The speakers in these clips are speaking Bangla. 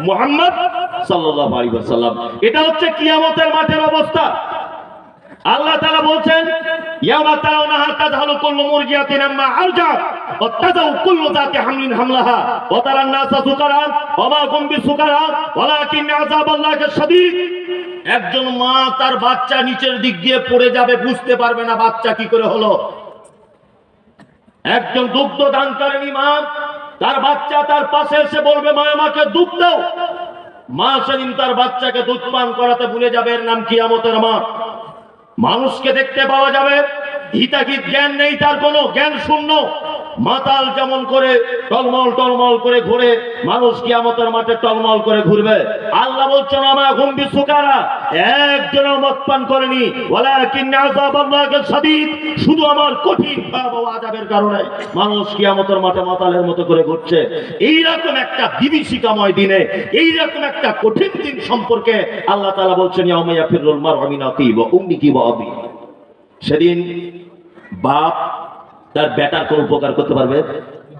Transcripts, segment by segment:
মুহাম্মদ সাল্লাল্লাহু আলাইহি ওয়াসাল্লাম। এটা হচ্ছে কিয়ামতের মাঠের অবস্থা। আল্লাহ তারা বলছেন হামলিন হামলাহা একজন মা তার বাচ্চা নিচের দিক দিয়ে পড়ে যাবে, বুঝতে পারবে না বাচ্চা কি করে হলো। একজন দুগ্ধ দানকারিনী মা তার বাচ্চা তার পাশে এসে বলবে, মা, আমাকে দুধ দাও। মা সেদিন তার বাচ্চাকে দুধ পান করাতে ভুলে যাবে, এর নাম কিয়ামতের মা মানুষকে দেখতে পাওয়া যাবে, হিতাহিত জ্ঞান নেই, তার কোনো জ্ঞান শূন্য। মাতাল যেমন করে টলমল টলমল করে ঘুরে, মানুষ কিয়ামতের মাঠে টলমল করে ঘুরবে। আল্লাহ বলছেন আমার গম্ভী সুকারা একজনও মদ পান করেনি। ওয়ালাকিন শুধু আমার কঠিন ভয়াবহ আযাবের কারণে মানুষ কিয়ামতের মাঠে মাতালের মতো করে ঘুরছে। এইরকম একটা বিভীষিকাময় দিনে, এইরকম একটা কঠিন দিন সম্পর্কে আল্লাহ তাআলা বলছেন, ইয়াউমা ইয়াফিরুল মার'উ মিন আখিহি ওয়া উম্মিহি ওয়া আবি সেদিন বাপ তার বেটার কোনো উপকার করতে পারবে?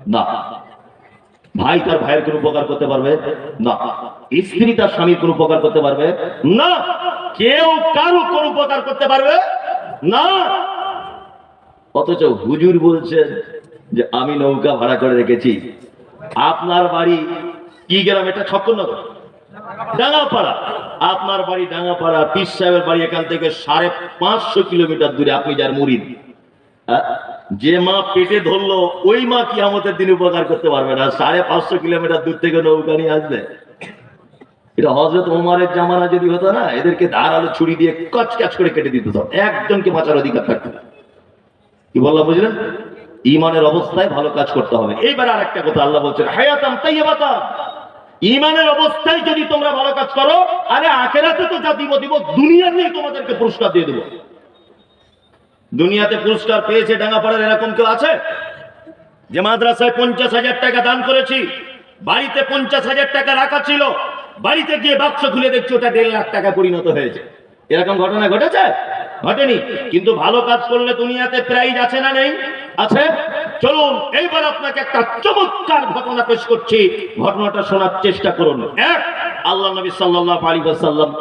না। ভাই তার ভাইয়ের কোনো উপকার করতে পারবে? না। স্ত্রী তার স্বামীর কোনো উপকার করতে পারবে? না। কেউ কারও কোনো উপকার করতে পারবে? না। অথচ হুজুর বলছেন যে আমি নৌকা ভাড়া করে রেখেছি। আপনার বাড়ি কি গ্রাম? এটা ছক্কনগর ডাঙ্গাপাড়া। আপনার বাড়ি ডাঙ্গাপাড়া। পীর সাহেবের বাড়ি এখান থেকে সাড়ে পাঁচশো কিলোমিটার দূরে। আপনি যার মুরিদ। আহ, যে মা পেটে ধরলো, ওই মা কি আমাদের দিন উপকার করতে পারবে না? সাড়ে পাঁচশো কিলোমিটার দূর থেকে নৌকা নিয়ে আসবে। এটা হজরত ওমারের জামানা যদি হতো না, এদেরকে ধারালো ছুরি দিয়ে কচ ক্যাচ করে কেটে দিত একজনকে বাঁচার অধিকার থাকতো কি বললাম, বুঝলেন? ইমানের অবস্থায় ভালো কাজ করতে হবে। এইবার আর একটা কথা আল্লাহ বলছেন, হায়াতাম তাইয়াবাতাম ইমানের অবস্থায় যদি তোমরা ভালো কাজ করো, আরে আখেরাতে তো যা দিব দিব, দুনিয়াতেই তোমাদেরকে পুরস্কার দিয়ে দেবো। দুনিয়াতে পুরস্কার পেয়েছে ডাঙ্গাপাড়ার এরকম কেউ আছে? যে মাদ্রাসায় পঞ্চাশ হাজার টাকা দান করেছি, বাড়িতে পঞ্চাশ হাজার টাকা রাখা ছিল, বাড়িতে গিয়ে বাক্স খুলে দেখছি ওটা দেড় লাখ টাকা পরিণত হয়েছে। এরকম ঘটনা ঘটেছে? ঘটেনি। কিন্তু ভালো কাজ করলে দুনিয়াতে প্রাইজ আছে না নেই? আছে? চলুন, এইবার আপনাকে একটা চমৎকার ঘটনা পেশ করছি। ঘটনাটা শোনার চেষ্টা করুন। এক, আল্লাহ নবী সাল্লাল্লাহু আলাইহি ওয়াসাল্লাম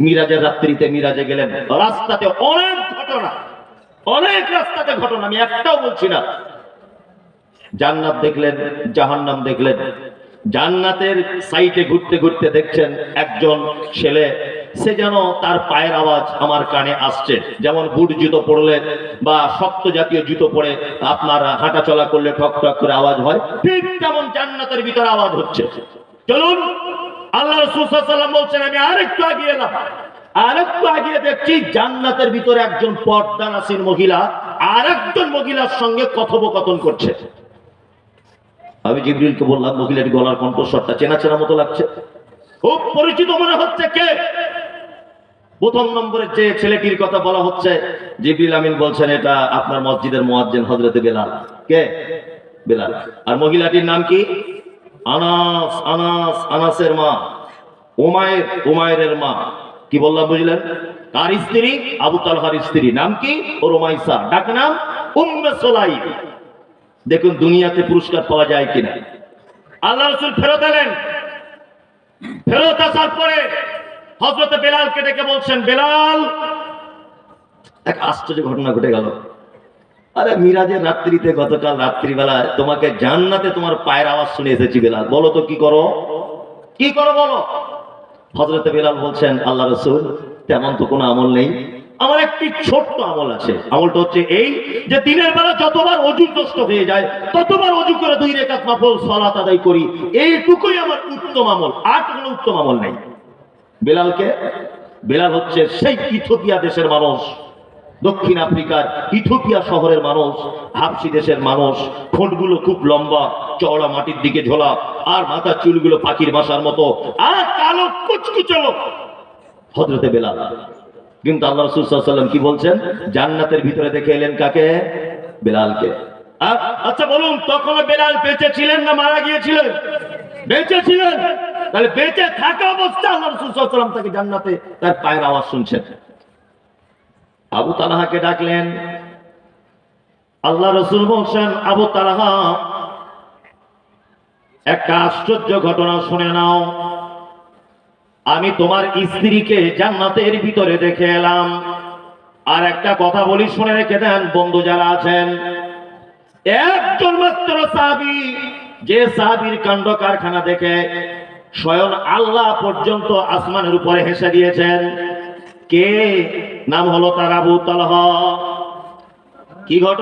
মিরাজের রাত্রিতে মিরাজে গেলেন। রাস্তাতে অনেক ঘটনা। অনেক রাস্তাতে ঘটনা, আমি একটাও বলছি না। জান্নাত দেখলেন, জাহান্নাম দেখলেন। জান্নাতের সাইটে ঘুরতে ঘুরতে দেখছেন একজন ছেলে, সে যেন তার পায়ের আওয়াজ আমার কানে আসছে। যেমন বুট জুতো পরলে বা শক্ত জাতীয় জুতো পরে আপনার হাঁটা চলা করলে ঠক ঠক করে আওয়াজ হয়, ঠিক তেমন জান্নাতের ভিতরে আওয়াজ হচ্ছে। চলুন, আল্লাহ রসুল বলছেন, আমি আরেকটু আগিয়ে এলাম। দেখছি, জান্নাতের ভিতরে একজন মহিলার সঙ্গে কথোপকথন করছে। চেনা চেনা মতো লাগছে। খুব পরিচিত মনে হচ্ছে প্রথম নম্বরে যে ছেলেটির কথা বলা হচ্ছে, জিবরিল আমিন বলছেন, এটা আপনার মসজিদের মুয়াজ্জিন হযরতে বেলাল। কে? বেলাল। আর মহিলাটির নাম কি? আনাস আনাস, আনাসের মা। উমায়ের উমায়ের মা। কি বললাম বুঝলেন? কার স্ত্রী, আবু তালহার স্ত্রী। নাম কি? ও রোমাইসা ডাক নাম? উম্মে সোলাইম। দেখুন, দুনিয়াতে পুরস্কার পাওয়া যায় কিনা। আল্লাহ রসুল ফেরত এলেন। ফেরত আসার পরে হজরত বেলালকে ডেকে বলছেন, বেলাল! এক আশ্চর্য ঘটনা ঘটে গেল। আরে, মিরাজের রাত্রিতে গতকাল রাত্রিবেলায় তোমাকে জান্নাতে তোমার পায়ের আওয়াজ শুনে এসেছি বেলাল। বলো তো, কি করো? কি করো বলো? হজরত বেলাল বলছেন, আল্লাহ রসুল, তেমন তো কোনো আমল নেই। আমার একটি ছোট্ট আমল আছে। আমলটা হচ্ছে এই যে দিনের বেলা যতবার অজু নষ্ট হয়ে যায়, ততবার অজু করে দুই রেখাত মাফল সলাত আদায় করি। এইটুকুই আমার উত্তম আমল। আর কোনো উত্তম আমল নেই। বেলালকে, বেলাল হচ্ছে সেই ইথোপিয়া দেশের মানুষ। দক্ষিণ আফ্রিকার ইথোপিয়া শহরের মানুষ হাফসি দেশের মানুষ, ঠোঁটগুলো খুব লম্বা, চওড়া মাটির দিকে ঝোলা, আর মাথার চুলগুলো পাখির বাসার মতো, আর কালো কুচকুচো হজরতে বেলাল। কিন্তু আল্লাহ রসুল সাল্লাম কি বলছেন? জান্নাতের ভিতরে দেখে এলেন কাকে? বেলালকে। আচ্ছা বলুন তখন বেলাল বেঁচে ছিলেন না মারা গিয়েছিলেন? বেঁচে ছিলেন? তাহলে বেঁচে থাকা অবস্থা আল্লাহ রসুল সাল্লাম তাকে জান্নাতে তার পায়ের আওয়াজ শুনছেন। আবু তালাহাকে ডাকলেন। আল্লাহ রসুল বলছেন, আবু তালাহা, একটা আশ্চর্য ঘটনা শুনে নাও। আমি তোমার স্ত্রীকে জান্নাতের ভিতরে দেখে এলাম। আর একটা কথা বলি, শুনে রেখে দেন, বন্ধু যারা আছেন। একজন মাত্র সাহাবি, যে সাহাবির কাণ্ড কারখানা দেখে স্বয়ং আল্লাহ পর্যন্ত আসমানের উপরে হেসে দিয়েছেন। কে? নাম হলো তার আবু তালহা। কি ঘটনা?